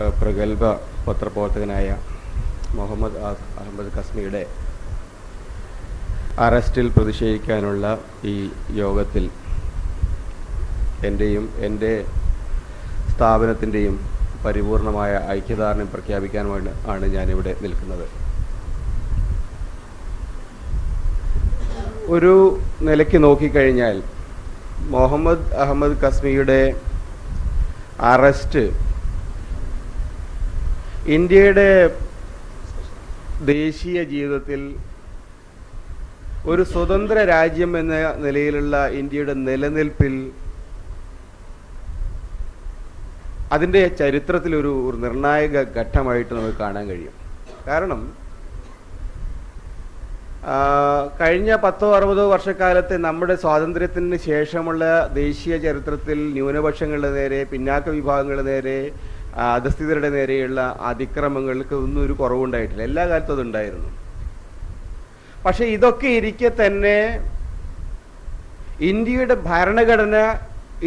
പ്രഗത്ഭ പത്രപ്രവർത്തകനായ മുഹമ്മദ് അഹമ്മദ് കസ്മിയുടെ അറസ്റ്റിൽ പ്രതിഷേധിക്കാനുള്ള ഈ യോഗത്തിൽ എന്റെയും എന്റെ സ്ഥാപനത്തിന്റെയും പരിപൂർണമായ ഐക്യദാർഢ്യം പ്രഖ്യാപിക്കാൻ വേണ്ടി ആണ് ഞാനിവിടെ നിൽക്കുന്നത്. ഒരു നിലയ്ക്ക് നോക്കിക്കഴിഞ്ഞാൽ മുഹമ്മദ് അഹമ്മദ് കസ്മിയുടെ അറസ്റ്റ് ഇന്ത്യയുടെ ദേശീയ ജീവിതത്തിൽ ഒരു സ്വതന്ത്ര രാജ്യം എന്ന നിലയിലുള്ള ഇന്ത്യയുടെ നിലനിൽപ്പിൽ അതിന്റെ ചരിത്രത്തിലൊരു ഒരു നിർണായക ഘട്ടമായിട്ട് നമുക്ക് കാണാൻ കഴിയും. കാരണം കഴിഞ്ഞ പത്തോ അറുപതോ വർഷക്കാലത്തെ നമ്മുടെ സ്വാതന്ത്ര്യത്തിന് ശേഷമുള്ള ദേശീയ ചരിത്രത്തിൽ ന്യൂനപക്ഷങ്ങളുടെ നേരെ പിന്നാക്ക വിഭാഗങ്ങളുടെ നേരെ അധസ്ഥിതരുടെ നേരെയുള്ള അതിക്രമങ്ങൾക്ക് ഒന്നും ഒരു കുറവുണ്ടായിട്ടില്ല. എല്ലാ കാലത്തും അതുണ്ടായിരുന്നു. പക്ഷെ ഇതൊക്കെ ഇരിക്കെ തന്നെ ഇന്ത്യയുടെ ഭരണഘടന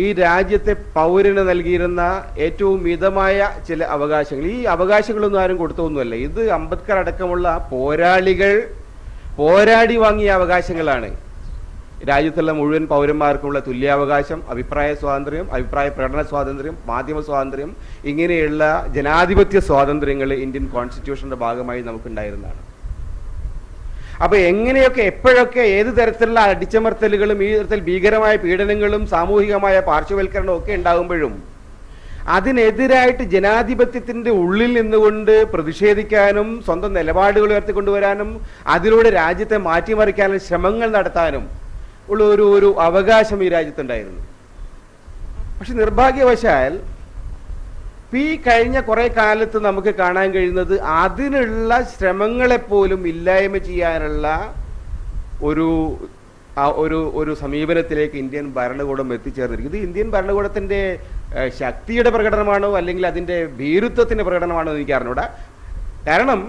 ഈ രാജ്യത്തെ പൗരന് നൽകിയിരുന്ന ഏറ്റവും മിതമായ ചില അവകാശങ്ങൾ. ഈ അവകാശങ്ങളൊന്നും ആരും കൊടുത്തൊന്നുമല്ല ഇത് അംബേദ്കർ അടക്കമുള്ള പോരാളികൾ പോരാടി വാങ്ങിയ അവകാശങ്ങളാണ്. രാജ്യത്തുള്ള മുഴുവൻ പൗരന്മാർക്കുമുള്ള തുല്യാവകാശം അഭിപ്രായ സ്വാതന്ത്ര്യം അഭിപ്രായ പ്രകടന സ്വാതന്ത്ര്യം മാധ്യമ സ്വാതന്ത്ര്യം ഇങ്ങനെയുള്ള ജനാധിപത്യ സ്വാതന്ത്ര്യങ്ങൾ ഇന്ത്യൻ കോൺസ്റ്റിറ്റ്യൂഷന്റെ ഭാഗമായി നമുക്കുണ്ടായിരുന്നതാണ്. അപ്പൊ എങ്ങനെയൊക്കെ എപ്പോഴൊക്കെ ഏത് തരത്തിലുള്ള അടിച്ചമർത്തലുകളും ഈ തരത്തിൽ ഭീകരമായ പീഡനങ്ങളും സാമൂഹികമായ പാർശ്വവൽക്കരണവും ഒക്കെ ഉണ്ടാകുമ്പോഴും അതിനെതിരായിട്ട് ജനാധിപത്യത്തിന്റെ ഉള്ളിൽ നിന്നുകൊണ്ട് പ്രതിഷേധിക്കാനും സ്വന്തം നിലപാടുകൾ ഉയർത്തിക്കൊണ്ടുവരാനും അതിലൂടെ രാജ്യത്തെ മാറ്റിമറിക്കാനും ശ്രമങ്ങൾ നടത്താനും ഉള്ള ഒരു ഒരു അവകാശം ഈ രാജ്യത്തുണ്ടായിരുന്നു. പക്ഷെ നിർഭാഗ്യവശാൽ ഈ കഴിഞ്ഞ കുറെ കാലത്ത് നമുക്ക് കാണാൻ കഴിയുന്നത് അതിനുള്ള ശ്രമങ്ങളെപ്പോലും ഇല്ലായ്മ ചെയ്യാനുള്ള ഒരു ഒരു ഒരു സമീപനത്തിലേക്ക് ഇന്ത്യൻ ഭരണകൂടം എത്തിച്ചേർന്നിരിക്കും ഇത് ഇന്ത്യൻ ഭരണകൂടത്തിന്റെ ശക്തിയുടെ പ്രകടനമാണോ അല്ലെങ്കിൽ അതിന്റെ ഭീരുത്വത്തിന്റെ പ്രകടനമാണോ എനിക്ക് അറിഞ്ഞൂടാ കാരണം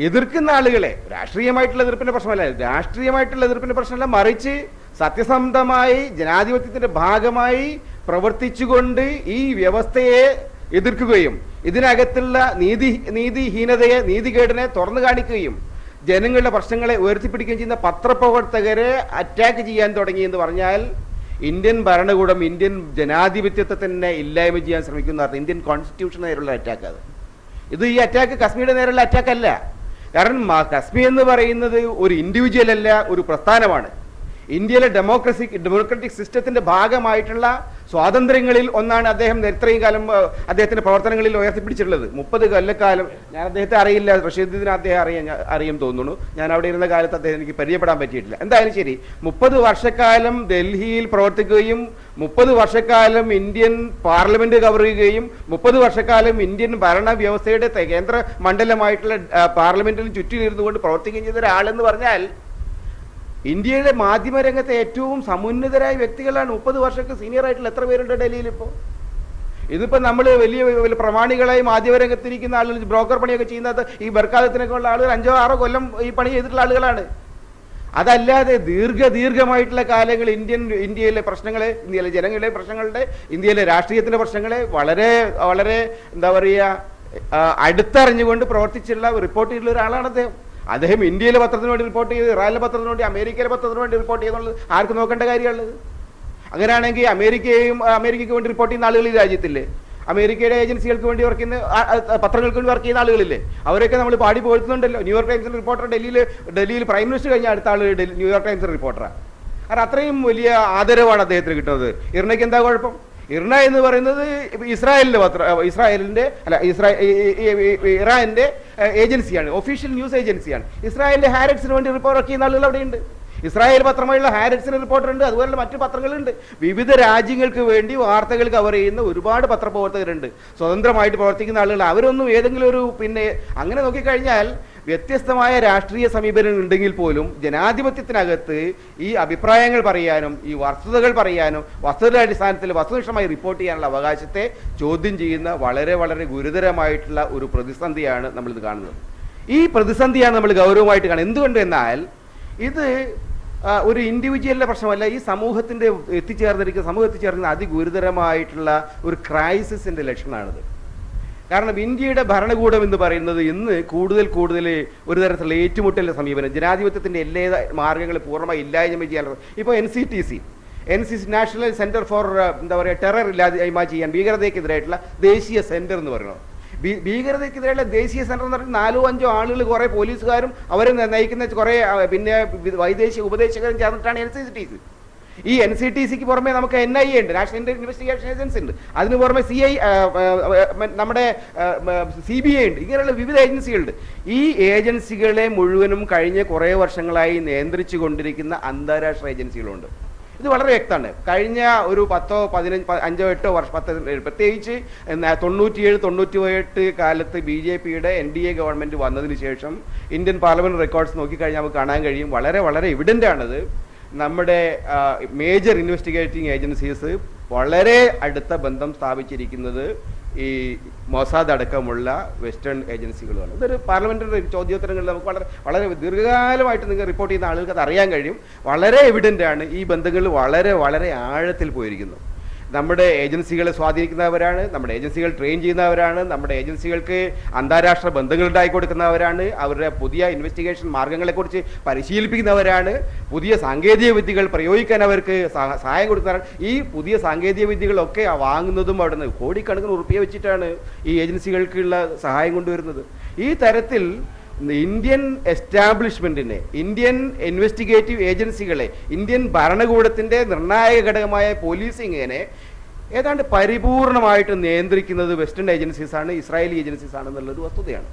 എതിർക്കുന്ന ആളുകളെ രാഷ്ട്രീയമായിട്ടുള്ള എതിർപ്പിന്റെ പ്രശ്നമല്ല രാഷ്ട്രീയമായിട്ടുള്ള എതിർപ്പിന്റെ പ്രശ്നമല്ല മറിച്ച് സത്യസന്ധമായി ജനാധിപത്യത്തിന്റെ ഭാഗമായി പ്രവർത്തിച്ചുകൊണ്ട് ഈ വ്യവസ്ഥയെ എതിർക്കുകയും ഇതിനകത്തുള്ള നീതി നീതിഹീനതയെ നീതികേടിനെ തുറന്നു കാണിക്കുകയും ജനങ്ങളുടെ പ്രശ്നങ്ങളെ ഉയർത്തിപ്പിടിക്കുകയും ചെയ്യുന്ന പത്രപ്രവർത്തകരെ അറ്റാക്ക് ചെയ്യാൻ തുടങ്ങി എന്ന് പറഞ്ഞാൽ ഇന്ത്യൻ ഭരണകൂടം ഇന്ത്യൻ ജനാധിപത്യത്തെ തന്നെ ഇല്ലായ്മ ചെയ്യാൻ ശ്രമിക്കുന്ന ഇന്ത്യൻ കോൺസ്റ്റിറ്റ്യൂഷൻ നേരെയുള്ള അറ്റാക്ക് അത്. ഇത് ഈ അറ്റാക്ക് കശ്മീരിന്റെ നേരെയുള്ള അറ്റാക്ക് അല്ല. കാരണം കശ്മീർ എന്ന് പറയുന്നത് ഒരു ഇൻഡിവിജ്വൽ അല്ല ഒരു പ്രസ്ഥാനമാണ്. ഇന്ത്യയിലെ ഡെമോക്രസി ഡെമോക്രറ്റിക് സിസ്റ്റത്തിന്റെ ഭാഗമായിട്ടുള്ള സ്വാതന്ത്ര്യങ്ങളിൽ ഒന്നാണ് അദ്ദേഹം ഇത്രയും കാലം അദ്ദേഹത്തിന്റെ പ്രവർത്തനങ്ങളിൽ ഉയർത്തിപ്പിടിച്ചിട്ടുള്ളത്. മുപ്പത് കൊല്ലക്കാലം ഞാൻ അദ്ദേഹത്തെ അറിയില്ല റഷീദിനെ അദ്ദേഹം അറിയാൻ ഞാൻ- അറിയും തോന്നുന്നു. ഞാൻ അവിടെ ഇരുന്ന കാലത്ത് അദ്ദേഹം എനിക്ക് പരിചയപ്പെടാൻ പറ്റിയിട്ടില്ല. എന്തായാലും ശരി മുപ്പത് വർഷക്കാലം ഡൽഹിയിൽ പ്രവർത്തിക്കുകയും മുപ്പത് വർഷക്കാലം ഇന്ത്യൻ പാർലമെന്റ് കവർ ചെയ്യുകയും മുപ്പത് വർഷക്കാലം ഇന്ത്യൻ ഭരണവ്യവസ്ഥയുടെ കേന്ദ്ര മണ്ഡലമായിട്ടുള്ള പാർലമെന്റിൽ ചുറ്റിലിരുന്നു കൊണ്ട് പ്രവർത്തിക്കുകയും ചെയ്ത ഒരാളെന്ന് പറഞ്ഞാൽ ഇന്ത്യയുടെ മാധ്യമരംഗത്തെ ഏറ്റവും സമുന്നതരായ വ്യക്തികളാണ് മുപ്പത് വർഷക്ക് സീനിയർ ആയിട്ടുള്ള എത്ര പേരുണ്ട് ഡൽഹിയിൽ ഇപ്പോൾ ഇതിപ്പോൾ നമ്മൾ വലിയ വലിയ പ്രമാണികളായി മാധ്യമരംഗത്തിരിക്കുന്ന ആളുകൾ ബ്രോക്കർ പണിയൊക്കെ ചെയ്യുന്നത് ഈ ബർക്കാലത്തിനൊക്കെ ഉള്ള ആളുകൾ അഞ്ചോ ആറോ കൊല്ലം ഈ പണി ചെയ്തിട്ടുള്ള ആളുകളാണ്. അതല്ലാതെ ദീർഘ ദീർഘമായിട്ടുള്ള കാലങ്ങൾ ഇന്ത്യൻ ഇന്ത്യയിലെ പ്രശ്നങ്ങളെ ഇന്ത്യയിലെ ജനങ്ങളുടെ പ്രശ്നങ്ങളുടെ ഇന്ത്യയിലെ രാഷ്ട്രീയത്തിന്റെ പ്രശ്നങ്ങളെ വളരെ വളരെ എന്താ പറയുക അടുത്തറിഞ്ഞുകൊണ്ട് പ്രവർത്തിച്ചുള്ള റിപ്പോർട്ട് ചെയ്തിട്ടുള്ള ഒരാളാണ് അദ്ദേഹം. അദ്ദേഹം ഇന്ത്യയിലെ പത്രത്തിന് വേണ്ടി റിപ്പോർട്ട് ചെയ്ത് ഇറാനിലെ പത്രത്തിന് വേണ്ടി അമേരിക്കയിലെ പത്രത്തിന് വേണ്ടി റിപ്പോർട്ട് ചെയ്യുന്നുള്ളത് ആർക്ക് നോക്കേണ്ട കാര്യമുള്ളത് അങ്ങനെയാണെങ്കിൽ അമേരിക്കയും അമേരിക്കയ്ക്ക് വേണ്ടി റിപ്പോർട്ട് ചെയ്യുന്ന ആളുകൾ ഈ രാജ്യത്തില്ലേ? അമേരിക്കയുടെ ഏജൻസികൾക്ക് വേണ്ടി വർക്ക് ചെയ്യുന്ന പത്രങ്ങൾക്ക് വേണ്ടി വർക്ക് ചെയ്യുന്ന ആളുകളില്ലേ? അവരൊക്കെ നമ്മൾ പാടി പോഴ്ത്തുന്നുണ്ടല്ലോ ന്യൂയോർക്ക് ടൈംസ് റിപ്പോർട്ടർ ഡൽഹിയിൽ ഡൽഹിയിൽ പ്രൈം മിനിസ്റ്റർ കഴിഞ്ഞ അടുത്ത ആൾ ന്യൂയോർക്ക് ടൈംസ് റിപ്പോർട്ടറാണ് കാരണം അത്രയും വലിയ ആദരവാണ് അദ്ദേഹത്തിന് കിട്ടുന്നത്. ഇർണയ്ക്ക് എന്താ കുഴപ്പം? ഇർണ എന്ന് പറയുന്നത് ഇസ്രായേലിന്റെ പത്ര ഇസ്രായേലിന്റെ അല്ല ഇസ്രായേൽ ഇറാന്റെ ഏജൻസിയാണ്. ഒഫീഷ്യൽ ന്യൂസ് ഏജൻസിയാണ് ഇസ്രായേലിന്റെ ഹാരറ്റ്സിന് വേണ്ടി റിപ്പോർട്ട് ചെയ്യുന്ന ആളുകൾ അവിടെയുണ്ട്. ഇസ്രായേൽ പത്രമായുള്ള ഹാരറ്റ്സിന് റിപ്പോർട്ടറുണ്ട് അതുപോലെ മറ്റു പത്രങ്ങളുണ്ട്. വിവിധ രാജ്യങ്ങൾക്ക് വേണ്ടി വാർത്തകൾ കവർ ചെയ്യുന്ന ഒരുപാട് പത്രപ്രവർത്തകരുണ്ട്. സ്വതന്ത്രമായിട്ട് പ്രവർത്തിക്കുന്ന ആളുകൾ അവരൊന്നും ഏതെങ്കിലും ഒരു പിന്നെ അങ്ങനെ നോക്കിക്കഴിഞ്ഞാൽ വ്യത്യസ്തമായ രാഷ്ട്രീയ സമീപനം ഉണ്ടെങ്കിൽ പോലും ജനാധിപത്യത്തിനകത്ത് ഈ അഭിപ്രായങ്ങൾ പറയാനും ഈ വസ്തുതകൾ പറയാനും വസ്തുതയുടെ അടിസ്ഥാനത്തിൽ വസ്തുനിഷ്ഠമായി റിപ്പോർട്ട് ചെയ്യാനുള്ള അവകാശത്തെ ചോദ്യം ചെയ്യുന്ന വളരെ വളരെ ഗുരുതരമായിട്ടുള്ള ഒരു പ്രതിസന്ധിയാണ് നമ്മളിത് കാണുന്നത്. ഈ പ്രതിസന്ധിയാണ് നമ്മൾ ഗൗരവമായിട്ട് കാണുന്നത്. എന്തുകൊണ്ട് എന്നാൽ ഇത് ഒരു ഇൻഡിവിജ്വലിന്റെ പ്രശ്നമല്ല ഈ സമൂഹത്തിന്റെ എത്തിച്ചേർന്നിരിക്കുന്ന സമൂഹം എത്തിച്ചേർന്ന അതിഗുരുതരമായിട്ടുള്ള ഒരു ക്രൈസിസിന്റെ ലക്ഷണമാണിത്. കാരണം ഇന്ത്യയുടെ ഭരണകൂടം എന്ന് പറയുന്നത് ഇന്ന് കൂടുതൽ കൂടുതൽ ഒരു തരത്തിലുള്ള ഏറ്റുമുട്ടലിന്റെ സമീപനം ജനാധിപത്യത്തിന്റെ എല്ലാ മാർഗങ്ങളും പൂർണമായി ഇല്ലായ്മ ചെയ്യാൻ ഇപ്പോൾ N C T C N C C national centre for എന്താ പറയുക ടെറർ ഇല്ലാതെ ചെയ്യാൻ ഭീകരതയ്ക്കെതിരായിട്ടുള്ള ദേശീയ സെന്റർ എന്ന് പറയുന്നത്. ഭീകരതയ്ക്കെതിരെയുള്ള ദേശീയ സെന്റർ എന്ന് പറഞ്ഞാൽ നാലോ അഞ്ചോ ആളുകൾ കുറെ പോലീസുകാരും അവരെ നയിക്കുന്ന കുറെ പിന്നെ വൈദേശിക ഉപദേശകരും ചേർന്നിട്ടാണ് എൻ സി ടി സി. ഈ എൻ സി ടി സിക്ക് പുറമെ നമുക്ക് എൻ ഐ എ ഉണ്ട് നാഷണൽ ഇൻവെസ്റ്റിഗേഷൻ ഏജൻസി ഉണ്ട് അതിന് പുറമെ സി ഐ നമ്മുടെ സി ബി ഐ ഉണ്ട്. ഇങ്ങനെയുള്ള വിവിധ ഏജൻസികളുണ്ട്. ഈ ഏജൻസികളെ മുഴുവനും കഴിഞ്ഞ കുറേ വർഷങ്ങളായി നിയന്ത്രിച്ചു കൊണ്ടിരിക്കുന്ന അന്താരാഷ്ട്ര ഏജൻസികളുണ്ട്. ഇത് വളരെ വ്യക്തമാണ്. കഴിഞ്ഞ ഒരു പത്തോ പതിനഞ്ച് അഞ്ചോ എട്ടോ വർഷം പത്ത് പ്രത്യേകിച്ച് തൊണ്ണൂറ്റിയേഴ് തൊണ്ണൂറ്റി എട്ട് കാലത്ത് ബി ജെ പിയുടെ എൻ ഡി എ ഗവൺമെന്റ് വന്നതിന് ശേഷം ഇന്ത്യൻ പാർലമെന്റ് റെക്കോർഡ്സ് നോക്കിക്കഴിഞ്ഞാൽ നമുക്ക് കാണാൻ കഴിയും. വളരെ വളരെ എവിഡന്റ് ആണത് നമ്മുടെ മേജർ ഇൻവെസ്റ്റിഗേറ്റിംഗ് ഏജൻസീസ് വളരെ അടുത്ത ബന്ധം സ്ഥാപിച്ചിരിക്കുന്നത് ഈ മൊസാദ് അടക്കമുള്ള വെസ്റ്റേൺ ഏജൻസികളുമാണ്. ഇതൊരു പാർലമെന്ററി ചോദ്യോത്തരങ്ങളിൽ നമുക്ക് വളരെ വളരെ ദീർഘകാലമായിട്ട് നിങ്ങൾ റിപ്പോർട്ട് ചെയ്യുന്ന ആളുകൾക്ക് അത് അറിയാൻ കഴിയും. വളരെ എവിഡന്റ് ആണ് ഈ ബന്ധങ്ങൾ വളരെ വളരെ ആഴത്തിൽ പോയിരിക്കുന്നു. നമ്മുടെ ഏജൻസികളെ സ്വാധീനിക്കുന്നവരാണ് നമ്മുടെ ഏജൻസികൾ ട്രെയിൻ ചെയ്യുന്നവരാണ് നമ്മുടെ ഏജൻസികൾക്ക് അന്താരാഷ്ട്ര ബന്ധങ്ങൾ ഉണ്ടാക്കി കൊടുക്കുന്നവരാണ് അവരുടെ പുതിയ ഇൻവെസ്റ്റിഗേഷൻ മാർഗങ്ങളെക്കുറിച്ച് പരിശീലിപ്പിക്കുന്നവരാണ് പുതിയ സാങ്കേതിക വിദ്യകൾ പ്രയോഗിക്കാൻ അവർക്ക് സഹായം കൊടുക്കുന്നവരാണ്. ഈ പുതിയ സാങ്കേതിക വിദ്യകളൊക്കെ വാങ്ങുന്നതും അവിടെ നിന്ന് കോടിക്കണക്കിന് ഉറുപ്പിയ വെച്ചിട്ടാണ് ഈ ഏജൻസികൾക്കുള്ള സഹായം കൊണ്ടുവരുന്നത്. ഈ തരത്തിൽ ഇന്ത്യൻ എസ്റ്റാബ്ലിഷ്മെന്റിനെ ഇന്ത്യൻ ഇൻവെസ്റ്റിഗേറ്റീവ് ഏജൻസികളെ ഇന്ത്യൻ ഭരണകൂടത്തിന്റെ നിർണായക ഘടകമായ പോലീസിങ്ങിനെ ഏതാണ്ട് പരിപൂർണമായിട്ട് നിയന്ത്രിക്കുന്നത് വെസ്റ്റേൺ ഏജൻസീസ് ആണ് ഇസ്രായേലി ഏജൻസീസ് ആണെന്നുള്ളൊരു വസ്തുതയാണ്.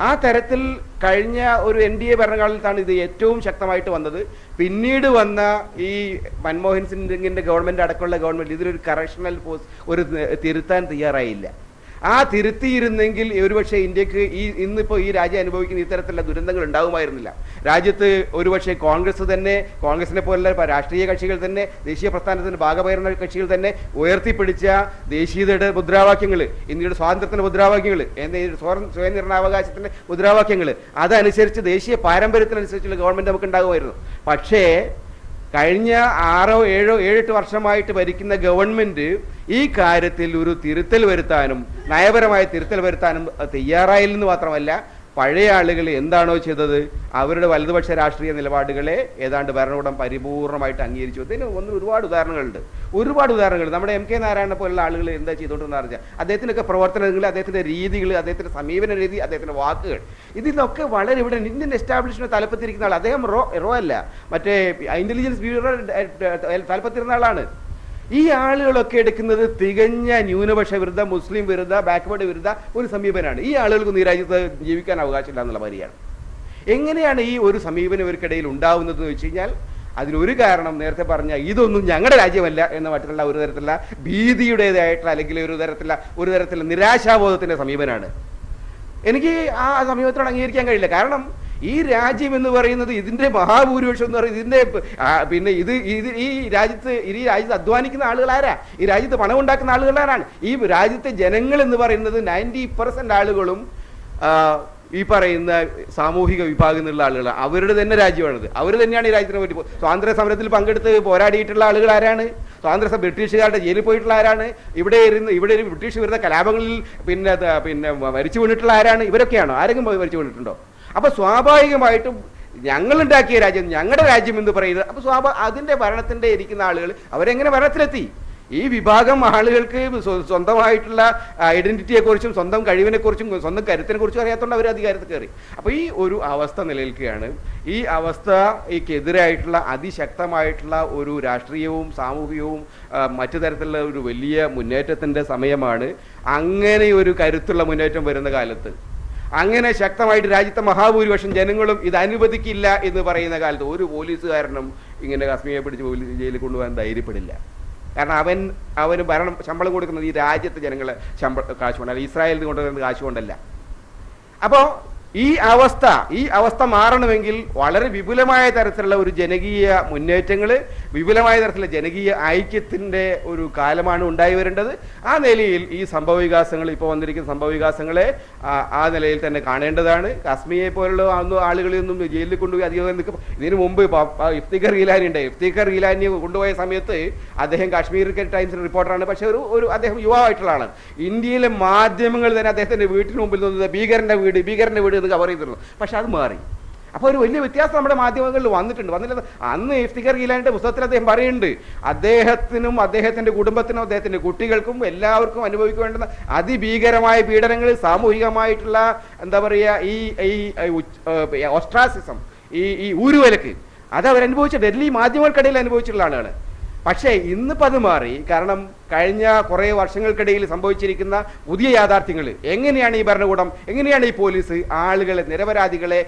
ആ തരത്തിൽ കഴിഞ്ഞ ഒരു എൻ ഡി എ ഭരണകാലത്താണ് ഇത് ഏറ്റവും ശക്തമായിട്ട് വന്നത്. പിന്നീട് വന്ന ഈ മൻമോഹൻ സിംഗിന്റെ ഗവൺമെന്റ് അടക്കമുള്ള ഗവൺമെന്റ് ഇതിലൊരു കറക്ഷണൽ ഫോഴ്സ് ഒരു തിരുത്താൻ തയ്യാറായില്ല. ആ തിരുത്തിയിരുന്നെങ്കിൽ ഒരുപക്ഷെ ഇന്ത്യയ്ക്ക് ഈ ഇന്നിപ്പോൾ ഈ രാജ്യം അനുഭവിക്കുന്ന ഇത്തരത്തിലുള്ള ദുരന്തങ്ങൾ ഉണ്ടാകുമായിരുന്നില്ല. രാജ്യത്ത് ഒരുപക്ഷെ കോൺഗ്രസ് തന്നെ കോൺഗ്രസിനെ പോലുള്ള രാഷ്ട്രീയ കക്ഷികൾ തന്നെ ദേശീയ പ്രസ്ഥാനത്തിന്റെ ഭാഗമായിരുന്ന കക്ഷികൾ തന്നെ ഉയർത്തിപ്പിടിച്ച ദേശീയതയുടെ മുദ്രാവാക്യങ്ങൾ ഇന്ത്യയുടെ സ്വാതന്ത്ര്യത്തിന്റെ മുദ്രാവാക്യങ്ങൾ എന്തെങ്കിലും സ്വയം നിർണാവകാശത്തിന്റെ മുദ്രാവാക്യങ്ങൾ അതനുസരിച്ച് ദേശീയ പാരമ്പര്യത്തിനനുസരിച്ചുള്ള ഗവൺമെന്റ് നമുക്ക് ഉണ്ടാകുമായിരുന്നു പക്ഷേ കഴിഞ്ഞ ആറോ ഏഴോ ഏഴെട്ട് വർഷമായിട്ട് ഭരിക്കുന്ന ഗവൺമെന്റ് ഈ കാര്യത്തിൽ ഒരു തിരുത്തൽ വരുത്താനും നയപരമായ തിരുത്തൽ വരുത്താനും തയ്യാറായില്ലെന്ന് മാത്രമല്ല പഴയ ആളുകൾ എന്താണോ ചെയ്തത് അവരുടെ വലതുപക്ഷ രാഷ്ട്രീയ നിലപാടുകളെ ഏതാണ്ട് ഭരണകൂടം പരിപൂർണമായിട്ട് അംഗീകരിച്ചു. ഇതിന് ഒന്ന് ഒരുപാട് ഉദാഹരണങ്ങളുണ്ട്. ഒരുപാട് ഉദാഹരണങ്ങൾ. നമ്മുടെ എം കെ നാരായണനെ പോലുള്ള ആളുകൾ എന്താ ചെയ്തുകൊണ്ടെന്ന് അറിഞ്ഞാൽ അദ്ദേഹത്തിനൊക്കെ പ്രവർത്തനങ്ങൾ അദ്ദേഹത്തിന്റെ രീതികൾ അദ്ദേഹത്തിന്റെ സമീപന രീതി അദ്ദേഹത്തിന്റെ വാക്കുകൾ. ഇതിലൊക്കെ വളരെ ഇവിടെ ഇന്ത്യൻ എസ്റ്റാബ്ലിഷ്മെന്റ് തലപ്പത്തിരിക്കുന്ന ആൾ അദ്ദേഹം റോ റോ അല്ല. മറ്റേ ഇന്റലിജൻസ് ബ്യൂറോ തലപ്പത്തിരുന്ന ആളാണ്. ഈ ആളുകളൊക്കെ എടുക്കുന്നത് തികഞ്ഞ ന്യൂനപക്ഷ വിരുദ്ധ മുസ്ലിം വിരുദ്ധ ബാക്ക്വേർഡ് വിരുദ്ധ ഒരു സമീപനമാണ് ഈ ആളുകൾക്ക് ഈ രാജ്യത്ത് ജീവിക്കാൻ അവകാശമില്ല എന്നുള്ള വരികയാണ് എങ്ങനെയാണ് ഈ ഒരു സമീപനം ഇവർക്കിടയിൽ ഉണ്ടാവുന്നത് എന്ന് വെച്ച് കഴിഞ്ഞാൽ അതിനൊരു കാരണം നേരത്തെ പറഞ്ഞ ഇതൊന്നും ഞങ്ങളുടെ രാജ്യമല്ല എന്ന മറ്റുള്ള ഒരു തരത്തിലുള്ള ഭീതിയുടേതായിട്ടുള്ള അല്ലെങ്കിൽ ഒരു തരത്തിലുള്ള ഒരു തരത്തിലുള്ള നിരാശാബോധത്തിന്റെ സമീപനമാണ് എനിക്ക് ആ സമീപത്തോട് അംഗീകരിക്കാൻ കഴിയില്ല. കാരണം ഈ രാജ്യം എന്ന് പറയുന്നത് ഇതിന്റെ മഹാഭൂരിപക്ഷം എന്ന് പറയുന്നത് ഇതിന്റെ പിന്നെ ഇത് ഇത് ഈ രാജ്യത്ത് ഈ രാജ്യത്ത് അധ്വാനിക്കുന്ന ആളുകളാരാ ഈ രാജ്യത്ത് പണം ഉണ്ടാക്കുന്ന ആളുകൾ ആരാണ്? ഈ രാജ്യത്തെ ജനങ്ങൾ എന്ന് പറയുന്നത് നയന്റി പെർസെന്റ് ആളുകളും ഈ പറയുന്ന സാമൂഹിക വിഭാഗം വിഭാഗത്തിലുള്ള ആളുകളാണ് അവരുടെ തന്നെ രാജ്യമാണിത്. അവർ തന്നെയാണ് ഈ രാജ്യത്തിന് വേണ്ടി സ്വാതന്ത്ര്യ സമരത്തിൽ പങ്കെടുത്ത് പോരാടിയിട്ടുള്ള ആളുകൾ ആരാണ്? സ്വാതന്ത്ര്യ ബ്രിട്ടീഷുകാരുടെ ജയിലിൽ പോയിട്ടുള്ള ആരാണ്? ഇവിടെ ഇരുന്ന് ഇവിടെ ബ്രിട്ടീഷ് വിരുദ്ധ കലാപങ്ങളിൽ പിന്നെ പിന്നെ മരിച്ചു വീണിട്ടുള്ള ആരാണ്? ഇവരൊക്കെയാണോ? ആരെങ്കിലും മരിച്ചു വീണിട്ടുണ്ടോ? അപ്പൊ സ്വാഭാവികമായിട്ടും ഞങ്ങളുണ്ടാക്കിയ രാജ്യം ഞങ്ങളുടെ രാജ്യം എന്ന് പറയുന്നത് അപ്പൊ സ്വാഭാ അതിന്റെ ഭരണത്തിന്റെ ഇരിക്കുന്ന ആളുകൾ അവരെങ്ങനെ ഭരണത്തിലെത്തി? ഈ വിഭാഗം ആളുകൾക്ക് സ്വന്തമായിട്ടുള്ള ഐഡന്റിറ്റിയെക്കുറിച്ചും സ്വന്തം കഴിവിനെക്കുറിച്ചും സ്വന്തം കരുത്തിനെ കുറിച്ചും അറിയാത്തതുകൊണ്ട് അവർ അധികാരത്തിൽ കയറി അപ്പോൾ ഈ ഒരു അവസ്ഥ നിലനിൽക്കുകയാണ്. ഈ അവസ്ഥയ്ക്കെതിരായിട്ടുള്ള അതിശക്തമായിട്ടുള്ള ഒരു രാഷ്ട്രീയവും സാമൂഹികവും മറ്റു തരത്തിലുള്ള ഒരു വലിയ മുന്നേറ്റത്തിന്റെ സമയമാണ്. അങ്ങനെ ഒരു കരുത്തുള്ള മുന്നേറ്റം വരുന്ന കാലത്ത് അങ്ങനെ ശക്തമായിട്ട് രാജ്യത്തെ മഹാഭൂരിപക്ഷം ജനങ്ങളും ഇത് അനുവദിക്കില്ല എന്ന് പറയുന്ന കാലത്ത് ഒരു പോലീസുകാരനും ഇങ്ങനെ കശ്മീരെ പിടിച്ച് പോലീസ് ജയിലിൽ കൊണ്ടുപോകാൻ ധൈര്യപ്പെടില്ല. കാരണം അവൻ അവന് ഭരണം ശമ്പളം കൊടുക്കുന്നത് ഈ രാജ്യത്തെ ജനങ്ങളെ ശമ്പളം കാശ് അല്ലെങ്കിൽ ഇസ്രായേലിൽ കൊണ്ടുവരുന്നത് കാശ് കൊണ്ടല്ല. അപ്പോൾ ഈ അവസ്ഥ ഈ അവസ്ഥ മാറണമെങ്കിൽ വളരെ വിപുലമായ തരത്തിലുള്ള ഒരു ജനകീയ മുന്നേറ്റങ്ങൾ വിപുലമായ തരത്തിലുള്ള ജനകീയ ഐക്യത്തിന്റെ ഒരു കാലമാണ് ഉണ്ടായി വരേണ്ടത്. ആ നിലയിൽ ഈ സംഭവ വികാസങ്ങൾ ഇപ്പോൾ വന്നിരിക്കുന്ന സംഭവ വികാസങ്ങളെ ആ, നിലയിൽ തന്നെ കാണേണ്ടതാണ്. കാശ്മീരെ പോലുള്ള ആളുകളെയൊന്നും ജയിലിൽ കൊണ്ടുപോയി അധികം നിൽക്കും ഇതിനു മുമ്പ് ഇഫ്തിഖർ ഗീലാനി ഉണ്ട്. ഇഫ്തിഖർ ഗീലാനി കൊണ്ടുപോയ സമയത്ത് അദ്ദേഹം കാശ്മീർ ടൈംസിന്റെ റിപ്പോർട്ടറാണ്. പക്ഷേ ഒരു ഒരു അദ്ദേഹം യുവാവായിട്ടുള്ള ആളാണ്. ഇന്ത്യയിലെ മാധ്യമങ്ങൾ തന്നെ അദ്ദേഹത്തിന്റെ വീട്ടിന് മുമ്പിൽ നിന്ന് ഭീകരന്റെ വീട് ഭീകരന്റെ വീട് എന്ന് കവർ ചെയ്തിരുന്നു. പക്ഷെ അത് മാറി. അപ്പോൾ ഒരു വലിയ വ്യത്യാസം നമ്മുടെ മാധ്യമങ്ങളിൽ വന്നിട്ടുണ്ട്. വന്നില്ല അന്ന് ഇഫ്തിഖർ ഗീലാനിന്റെ പുസ്തകത്തിൽ അദ്ദേഹം പറയുന്നുണ്ട് അദ്ദേഹത്തിനും അദ്ദേഹത്തിന്റെ കുടുംബത്തിനും അദ്ദേഹത്തിന്റെ കുട്ടികൾക്കും എല്ലാവർക്കും അനുഭവിക്കേണ്ടുന്ന അതിഭീകരമായ പീഡനങ്ങൾ സാമൂഹികമായിട്ടുള്ള എന്താ പറയുക ഈ ഈ ഓസ്ട്രാസിസം ഈ ഈ ഊരുവലക്ക്. അത് അവരനുഭവിച്ച ഡൽഹി മാധ്യമങ്ങൾക്കിടയിൽ അനുഭവിച്ചിട്ടുള്ള ആളാണ് പക്ഷേ ഇന്നിപ്പോൾ അത് മാറി. കാരണം കഴിഞ്ഞ കുറേ വർഷങ്ങൾക്കിടയിൽ സംഭവിച്ചിരിക്കുന്ന പുതിയ യാഥാർത്ഥ്യങ്ങൾ. എങ്ങനെയാണ് ഈ ഭരണകൂടം? എങ്ങനെയാണ് ഈ പോലീസ് ആളുകളെ നിരപരാധികളെ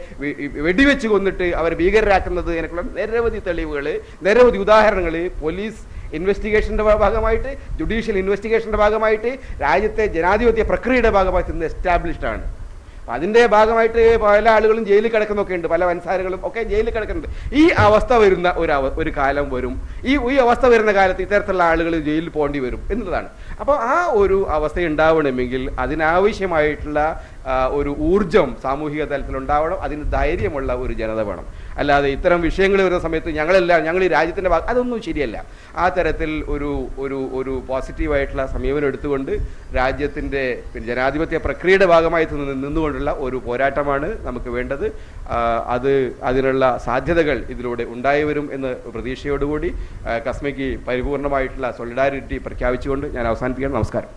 വെടിവെച്ച് കൊന്നിട്ട് അവർ ഭീകരരാക്കുന്നത് എനിക്കുള്ള നിരവധി തെളിവുകൾ നിരവധി ഉദാഹരണങ്ങൾ പോലീസ് ഇൻവെസ്റ്റിഗേഷന്റെ ഭാഗമായിട്ട് ജുഡീഷ്യൽ ഇൻവെസ്റ്റിഗേഷന്റെ ഭാഗമായിട്ട് രാജ്യത്തെ ജനാധിപത്യ പ്രക്രിയയുടെ ഭാഗമായിട്ട് ഇന്ന് എസ്റ്റാബ്ലിഷ്ഡ് ആണ്. അതിന്റെ ഭാഗമായിട്ട് പല ആളുകളും ജയിലിൽ കിടക്കുന്നൊക്കെ ഉണ്ട്. പല വൻസാരങ്ങളും ഒക്കെ ജയിലിൽ കിടക്കുന്നുണ്ട്. ഈ അവസ്ഥ വരുന്ന ഒരു ഒരു കാലം വരും. ഈ ഈ അവസ്ഥ വരുന്ന കാലത്ത് ഇത്തരത്തിലുള്ള ആളുകൾ ജയിലിൽ പോകേണ്ടി വരും എന്നുള്ളതാണ്. അപ്പോൾ ആ ഒരു അവസ്ഥ ഉണ്ടാവണമെങ്കിൽ അതിനാവശ്യമായിട്ടുള്ള ഒരു ഊർജം സാമൂഹിക തലത്തിൽ ഉണ്ടാവണം അതിന് ധൈര്യമുള്ള ഒരു ജനത വേണം. അല്ലാതെ ഇത്തരം വിഷയങ്ങൾ വരുന്ന സമയത്ത് ഞങ്ങളെല്ലാം ഞങ്ങൾ ഈ രാജ്യത്തിന്റെ ഭാഗം അതൊന്നും ശരിയല്ല. ആ തരത്തിൽ ഒരു ഒരു ഒരു പോസിറ്റീവായിട്ടുള്ള സമീപനം എടുത്തുകൊണ്ട് രാജ്യത്തിന്റെ ജനാധിപത്യ പ്രക്രിയയുടെ ഭാഗമായി നിന്ന് നിന്നുകൊണ്ടുള്ള ഒരു പോരാട്ടമാണ് നമുക്ക് വേണ്ടത്. അത് അതിനുള്ള സാധ്യതകൾ ഇതിലൂടെ ഉണ്ടായി വരും എന്ന് പ്രതീക്ഷയോടുകൂടി കസ്മയ്ക്ക് പരിപൂർണമായിട്ടുള്ള സൊളിഡാരിറ്റി പ്രഖ്യാപിച്ചുകൊണ്ട് ഞാൻ അവസാനിപ്പിക്കുകയാണ് നമസ്കാരം.